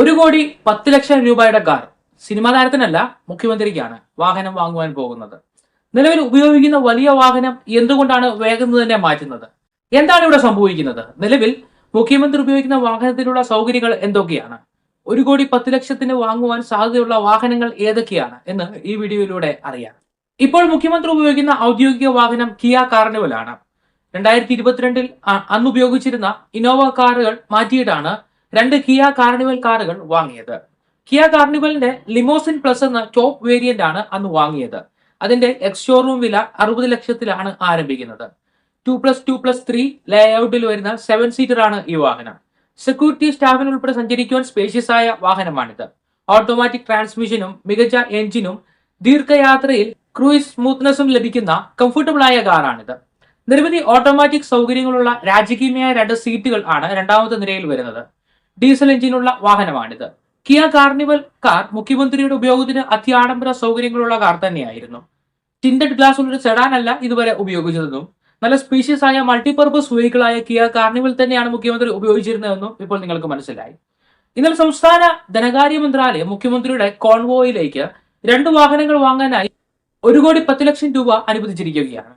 ഒരു കോടി പത്ത് ലക്ഷം രൂപയുടെ കാർ സിനിമാ താരത്തിനല്ല മുഖ്യമന്ത്രിക്കാണ് വാഹനം വാങ്ങുവാൻ പോകുന്നത്. നിലവിൽ ഉപയോഗിക്കുന്ന വലിയ വാഹനം എന്തുകൊണ്ടാണ് വേഗം തന്നെ മാറ്റുന്നത്? എന്താണ് ഇവിടെ സംഭവിക്കുന്നത്? നിലവിൽ മുഖ്യമന്ത്രി ഉപയോഗിക്കുന്ന വാഹനത്തിലുള്ള സൗകര്യങ്ങൾ എന്തൊക്കെയാണ്? ഒരു കോടി പത്ത് ലക്ഷത്തിന് വാങ്ങുവാൻ സാധ്യതയുള്ള വാഹനങ്ങൾ ഏതൊക്കെയാണ് എന്ന് ഈ വീഡിയോയിലൂടെ അറിയാം. ഇപ്പോൾ മുഖ്യമന്ത്രി ഉപയോഗിക്കുന്ന ഔദ്യോഗിക വാഹനം കിയ കാർണിവൽ ആണ് രണ്ടായിരത്തി ഇരുപത്തിരണ്ടിൽ അന്ന് ഉപയോഗിച്ചിരുന്ന ഇന്നോവ കാറുകൾ മാറ്റിയിട്ടാണ് രണ്ട് കിയ കാർണിവൽ കാറുകൾ വാങ്ങിയത്. കിയ കാർണിവലിന്റെ ലിമോസിൻ പ്ലസ് എന്ന ടോപ്പ് വേരിയന്റ് ആണ് അന്ന് വാങ്ങിയത്. അതിന്റെ എക്സ് ഷോറൂം വില അറുപത് ലക്ഷത്തിലാണ് ആരംഭിക്കുന്നത്. Two plus two plus three ലേഔട്ടിൽ വരുന്ന സെവൻ സീറ്റർ ആണ് ഈ വാഹനം. സെക്യൂരിറ്റി സ്റ്റാഫിന് ഉൾപ്പെടെ സഞ്ചരിക്കുവാൻ സ്പേഷ്യസ് ആയ വാഹനമാണിത്. ഓട്ടോമാറ്റിക് ട്രാൻസ്മിഷനും മികച്ച എഞ്ചിനും ദീർഘയാത്രയിൽ ക്രൂയിസ് സ്മൂത്ത്നെസ്സും ലഭിക്കുന്ന കംഫർട്ടബിൾ ആയ കാറാണിത് നിരവധി ഓട്ടോമാറ്റിക് സൗകര്യങ്ങളുള്ള രാജകീയമായ രണ്ട് സീറ്റുകൾ ആണ് രണ്ടാമത്തെ നിരയിൽ വരുന്നത്. ഡീസൽ എഞ്ചിനുള്ള വാഹനമാണിത്. കിയ കാർണിവൽ കാർ മുഖ്യമന്ത്രിയുടെ ഉപയോഗത്തിന് അത്യാഡംബര സൗകര്യങ്ങളുള്ള കാർ തന്നെയായിരുന്നു. ടിൻഡഡ് ഗ്ലാസ് ഉള്ളൊരു സെഡാൻ അല്ല ഇതുവരെ ഉപയോഗിച്ചതെന്നും നല്ല സ്പീഷ്യസ് ആയ മൾട്ടിപർപ്പസ് വെഹിക്കിളായ കിയ കാർണിവൽ തന്നെയാണ് മുഖ്യമന്ത്രി ഉപയോഗിച്ചിരുന്നതെന്നും ഇപ്പോൾ നിങ്ങൾക്ക് മനസ്സിലായി. ഇന്നലെ സംസ്ഥാന ധനകാര്യ മന്ത്രാലയം മുഖ്യമന്ത്രിയുടെ കോൺവോയിലേക്ക് രണ്ട് വാഹനങ്ങൾ വാങ്ങാനായി ഒരു കോടി പത്ത് ലക്ഷം രൂപ അനുവദിച്ചിരിക്കുകയാണ്.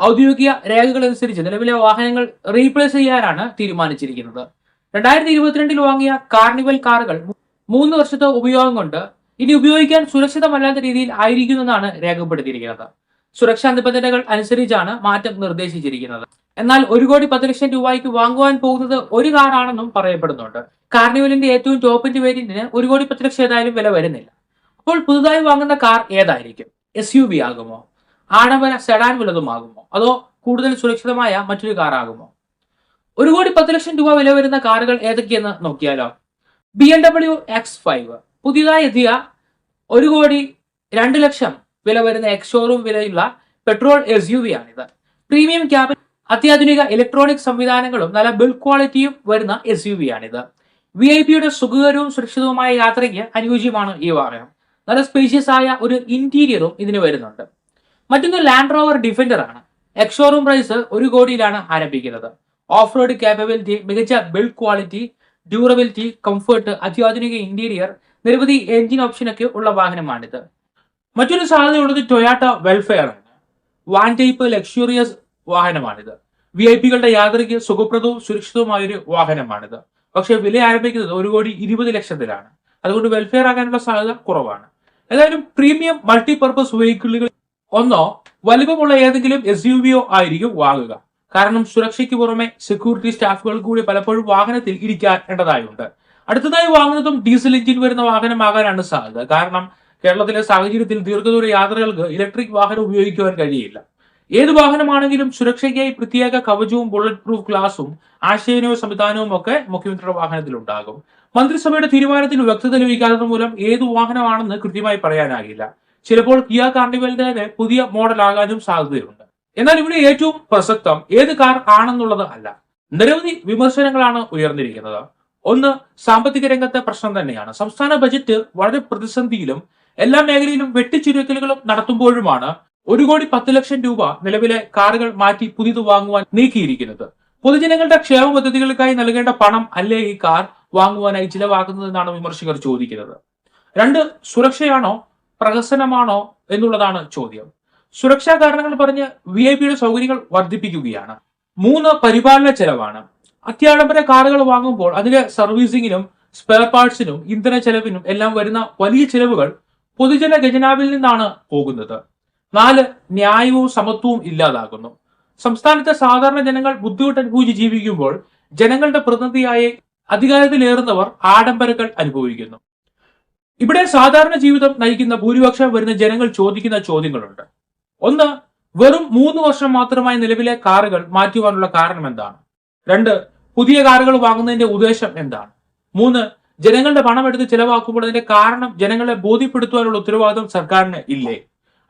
ഔദ്യോഗിക രേഖകൾ അനുസരിച്ച് നിലവിലെ വാഹനങ്ങൾ റീപ്ലേസ് ചെയ്യാനാണ് തീരുമാനിച്ചിരിക്കുന്നത്. രണ്ടായിരത്തി ഇരുപത്തിരണ്ടിൽ വാങ്ങിയ കാർണിവൽ കാറുകൾ മൂന്ന് വർഷത്തെ ഉപയോഗം കൊണ്ട് ഇനി ഉപയോഗിക്കാൻ സുരക്ഷിതമല്ലാത്ത രീതിയിൽ ആയിരിക്കുമെന്നാണ് രേഖപ്പെടുത്തിയിരിക്കുന്നത്. സുരക്ഷാ നിബന്ധനകൾ അനുസരിച്ചാണ് മാറ്റം നിർദ്ദേശിച്ചിരിക്കുന്നത്. എന്നാൽ ഒരു കോടി പത്ത് ലക്ഷം രൂപയ്ക്ക് വാങ്ങുവാൻ പോകുന്നത് ഒരു കാറാണെന്നും പറയപ്പെടുന്നുണ്ട്. കാർണിവലിന്റെ ഏറ്റവും ടോപ്പിന്റെ വേരിയന്റിന് ഒരു കോടി പത്ത് ലക്ഷം ഏതായാലും വില വരുന്നില്ല. അപ്പോൾ പുതുതായി വാങ്ങുന്ന കാർ ഏതായിരിക്കും? എസ് യു ബി ആകുമോ? ആഡംബര സെഡാൻ വലുതുമാകുമോ? അതോ കൂടുതൽ സുരക്ഷിതമായ മറ്റൊരു കാർ ആകുമോ ഒരു കോടി പത്ത് ലക്ഷം രൂപ വില വരുന്ന കാറുകൾ ഏതൊക്കെയെന്ന് നോക്കിയാലോ? B M W X five പുതിയതായി എത്തിയ ഒരു കോടി രണ്ട് ലക്ഷം വില വരുന്ന എക്സ് ഷോറൂം വിലയുള്ള പെട്രോൾ എസ് യു വി ആണിത്. പ്രീമിയം ക്യാബിൻ അത്യാധുനിക ഇലക്ട്രോണിക് സംവിധാനങ്ങളും നല്ല ബിൽഡ് ക്വാളിറ്റിയും വരുന്ന എസ് യു വി ആണിത്. വി ഐ പിയുടെ സുഖകരവും സുരക്ഷിതവുമായ യാത്രയ്ക്ക് അനുയോജ്യമാണ് ഈ വാഹനം. നല്ല സ്പേഷ്യസ് ആയ ഒരു ഇന്റീരിയറും ഇതിന് വരുന്നുണ്ട്. മറ്റൊന്ന് ലാൻഡ് റോവർ ഡിഫൻഡർ ആണ്. എക്സ് ഷോറൂം പ്രൈസ് ഒരു കോടിയിലാണ് ആരംഭിക്കുന്നത്. ഓഫ് റോഡ് ക്യാപ്പബിലിറ്റി മികച്ച ബിൽഡ് ക്വാളിറ്റി ഡ്യൂറബിലിറ്റി കംഫർട്ട് അത്യാധുനിക ഇന്റീരിയർ നിരവധി എഞ്ചിൻ ഓപ്ഷനൊക്കെ ഉള്ള വാഹനമാണിത്. മറ്റൊരു സാധ്യതയുള്ളത് ടൊയാട്ട വെൽഫെയർ ആണ്. വാൻ ടൈപ്പ് ലക്ഷറിയസ് വാഹനമാണിത്. വി ഐ പികളുടെ യാത്രയ്ക്ക് സുഖപ്രദവും സുരക്ഷിതവുമായ ഒരു വാഹനമാണിത്. പക്ഷേ വില ആരംഭിക്കുന്നത് ഒരു കോടി ഇരുപത് ലക്ഷത്തിലാണ്. അതുകൊണ്ട് വെൽഫെയർ ആകാനുള്ള സാധ്യത കുറവാണ്. ഏതായാലും പ്രീമിയം മൾട്ടിപർപ്പസ് വെഹിക്കിളുകൾ ഒന്നോ വലിപ്പമുള്ള ഏതെങ്കിലും എസ് യു വിയോ ആയിരിക്കും വാങ്ങുക. കാരണം സുരക്ഷയ്ക്ക് പുറമെ സെക്യൂരിറ്റി സ്റ്റാഫുകൾ കൂടി പലപ്പോഴും വാഹനത്തിൽ ഇരിക്കേണ്ടതായുണ്ട് അടുത്തതായി വാങ്ങുന്നതും ഡീസൽ എഞ്ചിൻ വരുന്ന വാഹനമാകാനാണ് സാധ്യത. കാരണം കേരളത്തിലെ സാഹചര്യത്തിൽ ദീർഘദൂര യാത്രകൾക്ക് ഇലക്ട്രിക് വാഹനം ഉപയോഗിക്കുവാൻ കഴിയില്ല. ഏത് വാഹനമാണെങ്കിലും സുരക്ഷയ്ക്കായി പ്രത്യേക കവചവും ബുള്ളറ്റ് പ്രൂഫ് ഗ്ലാസും ആശയവിനിമയ സംവിധാനവും ഒക്കെ മുഖ്യമന്ത്രിയുടെ വാഹനത്തിൽ ഉണ്ടാകും. മന്ത്രിസഭയുടെ തീരുമാനത്തിൽ വ്യക്തത ലഭിക്കാത്തത് മൂലം ഏത് വാഹനമാണെന്ന് കൃത്യമായി പറയാനാകില്ല. ചിലപ്പോൾ കിയ കാർണിവലിന്റെ പുതിയ മോഡൽ ആകാനും സാധ്യതയുണ്ട്. എന്നാൽ ഇവിടെ ഏറ്റവും പ്രസക്തം ഏത് കാർ ആണെന്നുള്ളത് അല്ല. നിരവധി വിമർശനങ്ങളാണ് ഉയർന്നിരിക്കുന്നത്. ഒന്ന് സാമ്പത്തിക രംഗത്തെ പ്രശ്നം തന്നെയാണ്. സംസ്ഥാന ബജറ്റ് വളരെ പ്രതിസന്ധിയിലും എല്ലാ മേഖലയിലും വെട്ടിച്ചുരുക്കലുകളും നടത്തുമ്പോഴുമാണ് ഒരു കോടി പത്ത് ലക്ഷം രൂപ നിലവിലെ കാറുകൾ മാറ്റി പുതിയത് വാങ്ങുവാൻ നീക്കിയിരിക്കുന്നത്. പൊതുജനങ്ങളുടെ ക്ഷേമ പദ്ധതികൾക്കായി നൽകേണ്ട പണം അല്ലേ ഈ കാർ വാങ്ങുവാനായി ചിലവാക്കുന്നതെന്നാണ് വിമർശകർ ചോദിക്കുന്നത്. രണ്ട് സുരക്ഷയാണോ പ്രഹസനമാണോ എന്നുള്ളതാണ് ചോദ്യം. സുരക്ഷാ കാരണങ്ങൾ പറഞ്ഞ് വി ഐ പിയുടെ സൗകര്യങ്ങൾ വർദ്ധിപ്പിക്കുകയാണ്. മൂന്ന് പരിപാലന ചെലവാണ്. അത്യാഡംബര കാറുകൾ വാങ്ങുമ്പോൾ അതിലെ സർവീസിങ്ങിനും സ്പെയർ പാർട്സിനും ഇന്ധന ചെലവിനും എല്ലാം വരുന്ന വലിയ ചെലവുകൾ പൊതുജന ഖജനാവിൽ നിന്നാണ് പോകുന്നത്. നാല് ന്യായവും സമത്വവും ഇല്ലാതാകുന്നു. സംസ്ഥാനത്തെ സാധാരണ ജനങ്ങൾ ബുദ്ധിമുട്ട് അനുഭവിച്ച് ജീവിക്കുമ്പോൾ ജനങ്ങളുടെ പ്രതിനിധിയായി അധികാരത്തിലേറുന്നവർ ആഡംബരങ്ങൾ അനുഭവിക്കുന്നു. ഇവിടെ സാധാരണ ജീവിതം നയിക്കുന്ന ഭൂരിപക്ഷം വരുന്ന ജനങ്ങൾ ചോദിക്കുന്ന ചോദ്യങ്ങളുണ്ട്. ഒന്ന് വെറും മൂന്ന് വർഷം മാത്രമായി നിലവിലെ കാറുകൾ മാറ്റുവാനുള്ള കാരണം എന്താണ്? രണ്ട് പുതിയ കാറുകൾ വാങ്ങുന്നതിന്റെ ഉദ്ദേശം എന്താണ്? മൂന്ന് ജനങ്ങളുടെ പണം എടുത്ത് ചെലവാക്കുമ്പോൾ അതിന്റെ കാരണം ജനങ്ങളെ ബോധ്യപ്പെടുത്തുവാനുള്ള ഉത്തരവാദിത്വം സർക്കാരിന് ഇല്ലേ?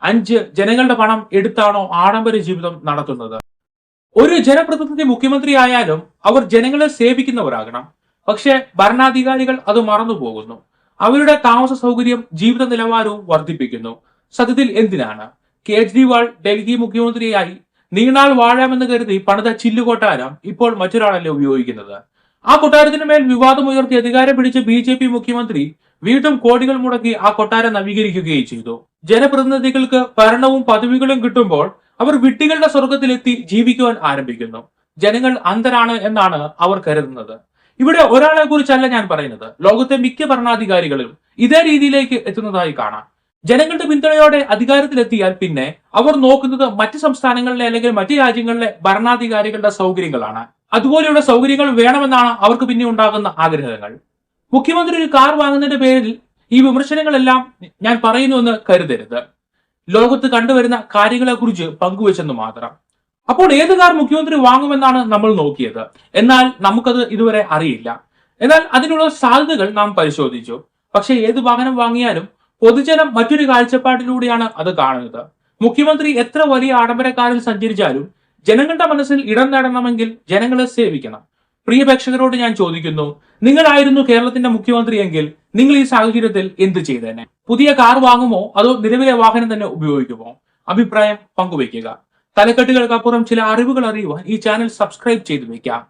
അഞ്ച് ജനങ്ങളുടെ പണം എടുത്താണോ ആഡംബര ജീവിതം നടത്തുന്നത്? ഒരു ജനപ്രതിനിധി മുഖ്യമന്ത്രി ആയാലും അവർ ജനങ്ങളെ സേവിക്കുന്നവരാകണം. പക്ഷേ ഭരണാധികാരികൾ അത് മറന്നുപോകുന്നു അവരുടെ താമസ സൗകര്യം ജീവിത നിലവാരവും വർദ്ധിപ്പിക്കുന്നു. സത്യത്തിൽ എന്തിനാണ്? കേജ്രിവാൾ ഡൽഹി മുഖ്യമന്ത്രിയായി. നീണാൾ വാഴാമെന്ന് കരുതി പണിത ചില്ലുകൊട്ടാരം ഇപ്പോൾ മറ്റൊരാളല്ലേ ഉപയോഗിക്കുന്നത്. ആ കൊട്ടാരത്തിന് മേൽ വിവാദമുയർത്തി അധികാരം പിടിച്ച ബി ജെ പി മുഖ്യമന്ത്രി വീണ്ടും കോടികൾ മുടക്കി ആ കൊട്ടാരം നവീകരിക്കുകയും ചെയ്തു. ജനപ്രതിനിധികൾക്ക് ഭരണവും പദവികളും കിട്ടുമ്പോൾ അവർ വിട്ടികളുടെ സ്വർഗത്തിലെത്തി ജീവിക്കുവാൻ ആരംഭിക്കുന്നു. ജനങ്ങൾ അന്ധരാണ് എന്നാണ് അവർ കരുതുന്നത്. ഇവിടെ ഒരാളെ കുറിച്ചല്ല ഞാൻ പറയുന്നത്. ലോകത്തെ മിക്ക ഭരണാധികാരികളും ഇതേ രീതിയിലേക്ക് എത്തുന്നതായി കാണാം. ജനങ്ങളുടെ പിന്തുണയോടെ അധികാരത്തിലെത്തിയാൽ പിന്നെ അവർ നോക്കുന്നത് മറ്റ് സംസ്ഥാനങ്ങളിലെ അല്ലെങ്കിൽ മറ്റ് രാജ്യങ്ങളിലെ ഭരണാധികാരികളുടെ സൗകര്യങ്ങളാണ്. അതുപോലെയുള്ള സൗകര്യങ്ങൾ വേണമെന്നാണ് അവർക്ക് പിന്നെ ഉണ്ടാകുന്ന ആഗ്രഹങ്ങൾ. മുഖ്യമന്ത്രി ഒരു കാർ വാങ്ങുന്നതിന്റെ പേരിൽ ഈ വിമർശനങ്ങളെല്ലാം ഞാൻ പറയുന്നുവെന്ന് കരുതരുത്. ലോകത്ത് കണ്ടുവരുന്ന കാര്യങ്ങളെക്കുറിച്ച് പങ്കുവെച്ചെന്ന് മാത്രം. അപ്പോൾ ഏത് കാർ മുഖ്യമന്ത്രി വാങ്ങുമെന്നാണ് നമ്മൾ നോക്കിയത്. എന്നാൽ നമുക്കത് ഇതുവരെ അറിയില്ല. എന്നാൽ അതിനുള്ള സാധ്യതകൾ നാം പരിശോധിച്ചു. പക്ഷേ ഏത് വാഹനം വാങ്ങിയാലും പൊതുജനം മറ്റൊരു കാഴ്ചപ്പാടിലൂടെയാണ് അത് കാണുന്നത്. മുഖ്യമന്ത്രി എത്ര വലിയ ആഡംബരക്കാരിൽ സഞ്ചരിച്ചാലും ജനങ്ങളുടെ മനസ്സിൽ ഇടം നേടണമെങ്കിൽ ജനങ്ങളെ സേവിക്കണം. പ്രിയ പ്രേക്ഷകരോട് ഞാൻ ചോദിക്കുന്നു നിങ്ങളായിരുന്നു കേരളത്തിന്റെ മുഖ്യമന്ത്രി എങ്കിൽ നിങ്ങൾ ഈ സാഹചര്യത്തിൽ എന്ത് ചെയ്തേനെ? പുതിയ കാർ വാങ്ങുമോ? അതോ നിലവിലെ വാഹനം തന്നെ ഉപയോഗിക്കുമോ? അഭിപ്രായം പങ്കുവയ്ക്കുക. തലക്കെട്ടുകൾക്കപ്പുറം ചില അറിവുകൾ അറിയുവാൻ ഈ ചാനൽ സബ്സ്ക്രൈബ് ചെയ്തു വെക്കാം